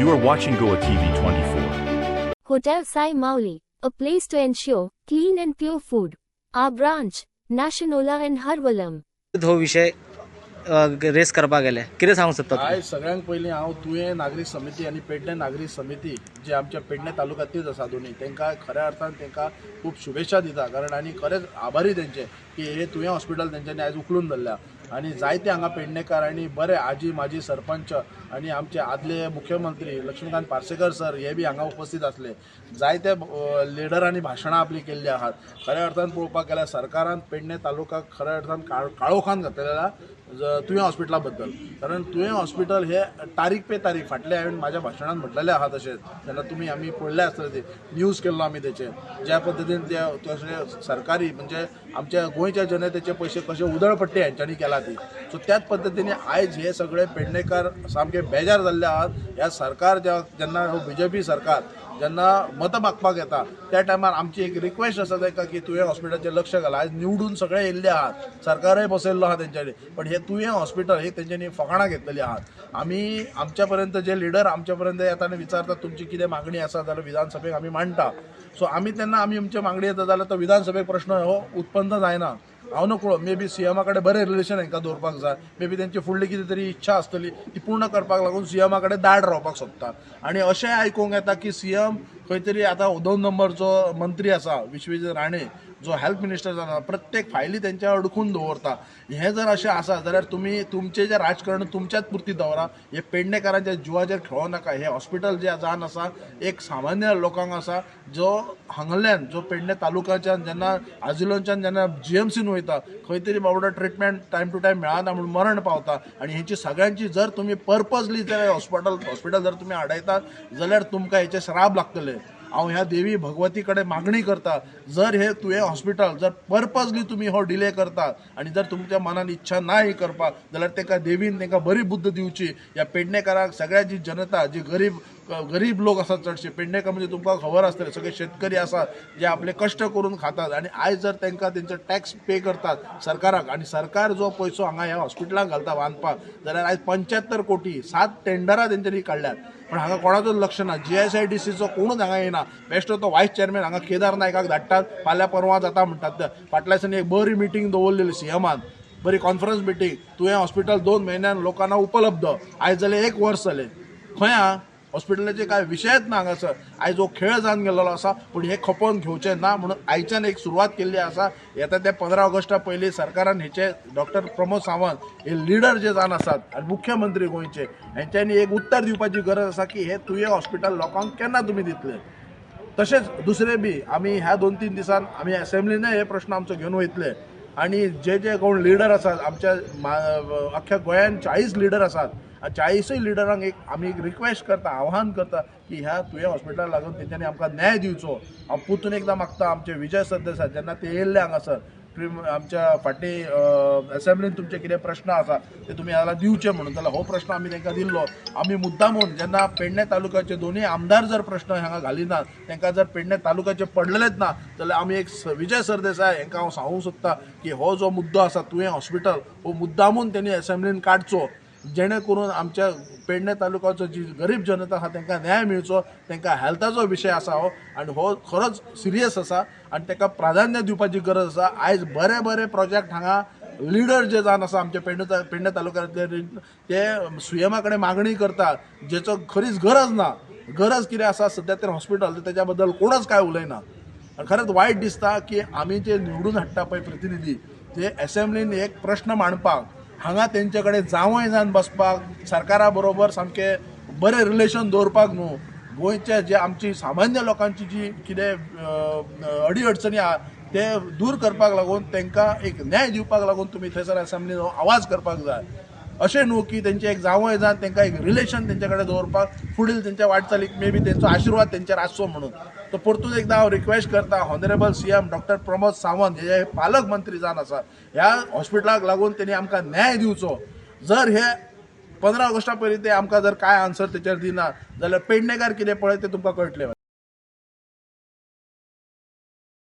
You are watching Goa TV 24. Hotel Sai Mauli, a place to ensure clean and pure food. Our branch, Nationola and Harvalam. हो विषय अ, race करपाक गेले. कितें सांगूंक सोदता आयज सगळ्यांत पयलीं हांव तुवें नागरीक समिती आनी पेडणे नागरीक समिती जे आमच्या पेडणे तालुक्यांतलीच आसा दोनी तांकां खऱ्या अर्थान तांकां खूब शुभेच्छा दिता कारण आनी खरेंच आभारी तेंचे की हे तुवें हॉस्पिटल तेंच्यांनी आयज उखलून धरल्या. आनी जायते हांगा पेडणेकार आनी बरे आजी माजी सरपंच आनी आमचे आदले मुख्यमंत्री लक्ष्मीकांत पार्सेकर सर हे बी हांगा उपस्थित आसले जायते लिडरांनी भाशणां आपली केल्ली आहात. खऱ्या अर्थान पळोवपाक गेल्यार सरकारान पेडणे तालुका खऱ्या अर्थान काळ काळोखान घातलेला तुवें हॉस्पिटला बद्दल कारण तुवें हॉस्पिटल हे तारीख पे तारीख फाटले हांवें म्हाज्या भाशणान म्हटलेलें आहा तशेंच जेन्ना तुमी आमी पळयले आसतले ते. न्यूज केल्लो आमी तेचे ज्या पद्दतीन ते तशें सरकारी म्हणजे आमच्या गोंयच्या जनतेचे पयशे कशे उदळपट्टी हेंच्यांनी केला ती. सो त्याच पद्दतीने आयज हे सगळे पेडणेकार सामके बेजार जाल्ले आहात. ह्या सरकार ज्या जेन्ना बी जे पी सरकार जेन्ना मतं मागपाक येता त्या टायमार आमची एक रिक्वेस्ट आसा तांकां की तुवें हॉस्पिटलाचेर लक्ष घाला. आयज निवडून सगळे येयल्ले आहात. सरकारय बसयल्लो आहा तेंच्यानी पण हे तुवें हॉस्पिटल हे तेंच्यांनी फकाणां घेतलेली आहात. आमी आमच्या पर्यंत जे लिडर आमच्या पर्यंत येता आनी विचारतात तुमची कितें मागणी आसा जाल्यार विधानसभेक आमी मांडटा सो आमी तेन्ना आमी आमच्यो मागणी येता जाल्यार तो विधानसभेक प्रश्न हो उत्पन्न जायना. हांव नकळो मे बी सीएमा कडेन बरें रिलेशन हांकां दवरपाक जाय मे बी तेंची फुडली कितें तरी इच्छा आसतली ती पूर्ण करपाक लागून सीएमाकडे दाड रावपाक सोदता आनी अशें आयकूंक येता की सीएम खंय तरी आतां दोन नंबरचो मंत्री आसा विश्वजीत राणे जो हेल्थ मिनिस्टर जाता प्रत्येक फायली तेंच्या अडकून दवरता हें जर अशें आसा जाल्यार तुमी तुमचें जें राजकारण तुमच्याच पुरती दवरा हे पेडणेकारांच्या जिवाचेर खेळो नाका. हे हॉस्पिटल जें जावन आसा एक सामान्य लोकांक आसा जो हांगल्यान जो पेडणे तालुक्याच्यान जेन्ना आजिलोनच्यान जेन्ना जी एम सीन वयता खंय तरी बाबडो ट्रिटमेंट टायम टू टायम मेळना म्हणून मरण पावता. आनी हेची सगळ्यांची जर तुमी पर्पजली जर हॉस्पिटल हॉस्पिटल जर तुमी आडायतात जाल्यार तुमकां हेचे श्राप लागतले. हांव ह्या देवी भगवती कडेन मागणी करता. जर हे तुवें हॉस्पिटल जर पर्पजली तुमी हो डिले करता आनी जर तुमच्या मनान इच्छा ना ही करपाक जाल्यार ताका देवीन तांकां बरी बुद्ध दिवची ह्या पेडणेकाराक सगळ्या जी जनता जी गरीब गरीब लोक आसात चडशे पेडणेकार म्हणजे तुमकां खबर आसतले सगळे शेतकरी आसात जे आपले कश्ट करून खातात आनी आयज जर तांकां तेंचो टॅक्स पे करतात सरकाराक आनी सरकार जो पयसो हांगा ह्या हॉस्पिटलांक घालता बांदपाक जाल्यार आयज पंच्यात्तर कोटी सात टेंडरां तेंच्यांनी काडल्यात पण हांगा कोणाचोच लक्ष ना जी एस आय डी सीचो कोणूच हांगा येना बेश्टो तो व्हायस चेअरमॅन हांगा केदार नायकाक धाडटात फाल्यां परवां जाता म्हणटात फाटल्या दिसांनी एक बरी मिटींग दवरलेली सीएमान बरी कॉन्फरन्स मिटींग तुवें हॉस्पिटल दोन म्हयन्यान लोकांना उपलब्ध. आयज जाल्यार एक वर्स जालें खंय आहा हॉस्पिटलाचे काय विशयच ना हांगासर आयज हो खेळ जावन गेलेलो आसा पूण हे खपोवन घेवचें ना म्हणून आयच्यान एक सुरवात केल्ली आसा येता त्या पंदरा ऑगस्टा पयलीं सरकारान हेचे डॉक्टर प्रमोद सावंत हे लिडर जे जावन आसात आनी मुख्यमंत्री गोंयचे हेंच्यांनी एक उत्तर दिवपाची गरज आसा की हे तुवें हॉस्पिटल लोकांक केन्ना तुमी दितले? तशेंच दुसरे बी आमी ह्या दोन तीन दिसान आमी असेंब्लीनय हे प्रश्न आमचो घेवन वयतले. आनी जे जे कोण लिडर आसात आमच्या अख्ख्या गोंयान चाळीस लिडर आसात चाळीसूय लिडरांक एक आमी एक रिक्वेस्ट करता आव्हान करता की ह्या तुवें हॉस्पिटलाक लागून तेंच्यांनी आमकां न्याय दिवचो. हांव पुतून एकदां मागता आमचे विजय सरदेसाय जेन्ना ते येयल्ले हांगासर आमच्या फाटीं असेंब्लीन तुमचे कितें प्रश्न आसा ते तुमी जाल्यार दिवचे म्हणून जाल्यार हो प्रश्न आमी तांकां दिल्लो. आमी मुद्दामून जेन्ना पेडणे तालुक्याचे दोनूय आमदार जर प्रश्न हांगा घालिनात तांकां जर पेडणे तालुक्याचे पडलेलेच ना जाल्यार आमी एक स- विजय सरदेसाय हांकां हांव सांगूंक सोदता की हो जो मुद्दो आसा तुवें हॉस्पिटल हो मुद्दामून तेणी असेंब्लीन काडचो जेणे करून आमच्या पेडणे तालुकाचो जी गरीब जनता आहा तांकां न्याय मेळचो तांकां हेल्थाचो विशय आसा हो आनी हो खरोच सिरियस आसा आनी ताका प्राधान्य दिवपाची गरज आसा आयज बरे बरे प्रोजेक्ट हांगा लिडर जे जावन आसा आमच्या पेडणे ता- पेडणे तालुक्यांतले ते सुयमा कडेन मागणी करतात. जेचो खरीच गरज ना. गरज कितें आसा सद्या तर हॉस्पिटल तेच्या बद्दल कोणच काय उलयना खरेंच वायट दिसता की आमी जे निवडून हाडटा पळय प्रतिनिधी ते असेंब्लीन एक प्रश्न मांडपाक हांगा तेंचे कडेन जावंय जावन बसपाक सरकारा बरोबर सामके बरें रिलेशन दवरपाक न्हू. गोंयचे जे आमची सामान्य लोकांची जी कितें अडी अडचणी आहा ते दूर करपाक लागून तांकां एक न्याय दिवपाक लागून तुमी थंयसर असेंब्लीन आवाज करपाक जाय. अशें न्हू की तेंचे एक जावंय जावन तांकां एक रिलेशन तेंचे कडेन दवरपाक फुडें तेंच्या वाटचालीक मे बी तेंचो आशिर्वाद तेंचेर आसचो म्हणून. तो परतून एकदां हांव रिक्वेस्ट करता honourable C M doctor Pramod Sawant हे पालक मंत्री जावन आसा ह्या हॉस्पिटलाक लागून तेणी आमकां न्याय दिवचो. जर हे पंदरा ऑगस्टा पयलीं ते आमकां जर कांय आन्सर तेचेर दिना जाल्यार पेडणेकार कितें पळय ते तुमकां कळटलें